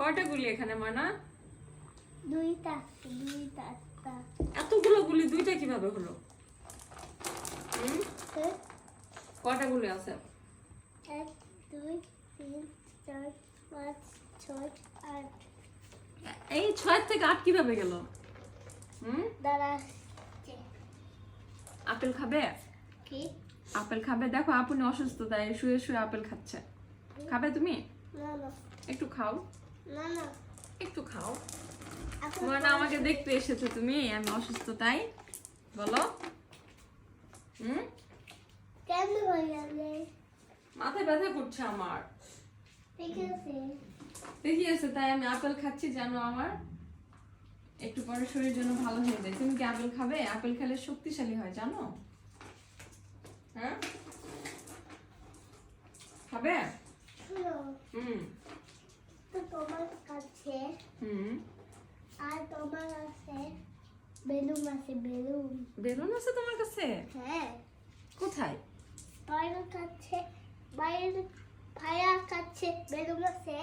কয়টা গুলি এখানে ময়না দুইটা দুইটা এতগুলো গুলি দুইটা কীভাবে হলো? হ্যাঁ? গুলি আছে? এক দুই তিন চার পাঁচ ছয় আট। এই ছয় থেকে আট কীভাবে গেল? হুম? দাঁড়া আপেল খাবে? কি? আপেল খাবে? দেখো আপনি অসুস্থ তাই শুয়ে শুয়ে আপেল খাচ্ছে। খাবে তুমি? একটু খাও। একটু খাও। ময়না আমাকে দেখতে এসেছ তুমি আমি অসুস্থ তাই? বলো। হুম? কেন মাথায় ব্যথা করছে আমার। দেখিয়েছে। তাই আমি আপেল খাচ্ছি যেন আমার? একটু পরে শরীরের জন্য ভালো হয়ে যায়। তুমি কি আপেল খাবে? আপেল খেলে শক্তিশালী হয় জানো? হ্যাঁ? খাবে? হুম তো তোমার কাছে হুম আর তোমার আছে বেলুন আছে বেলুন। বেলুন আছে তোমার কাছে? হ্যাঁ। কোথায়? বাইরের কাছে বাইরের ভাইয়ার কাছে বেলুন আছে।